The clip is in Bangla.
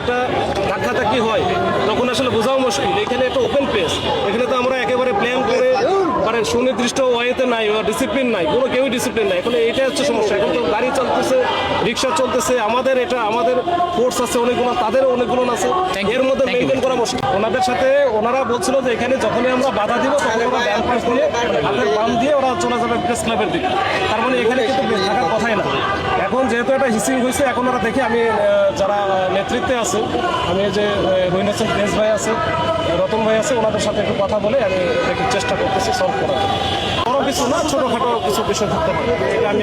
একটা ধাক্কাধাক্কি হয় তখন আসলে বোঝাও মুশকিল। এখানে একটা ওপেন প্লেস এখানে তো আমরা একেবারে প্ল্যান করে মানে সুনির্দিষ্ট ওয়েতে নাই বা ডিসিপ্লিন নাই কোনো কেউই ডিসিপ্লিন নাই। এখন এটা হচ্ছে সমস্যা। এখন তো গাড়ি চলতেছে রিক্সা চলতেছে আমাদের এটা আমাদের ফোর্স আছে অনেকগুলো তাদের অনেকগুলো আছে। এর মধ্যে মেনটেন করা মুশকিল। ওনাদের সাথে ওনারা বলছিল যে এখানে যখনই আমরা বাধা দিব তখন ওরা ব্যান দিয়ে হাতের বাম দিয়ে ওরা চলে যাবে প্রেস ক্লাবের দিকে। তার মানে এখানে কিন্তু যেহেতু একটা হিসিং হয়েছে এখন ওরা দেখি আমি যারা নেতৃত্বে আছে আমি যে রহিন হোসেন প্রেস ভাই আছে রতন ভাই আছে ওনাদের সাথে একটু কথা বলে আমি দেখি চেষ্টা করতেছি সলভ করার। বড় কিছু না ছোটোখাটো কিছু বিষয় থাকতে পারে আমি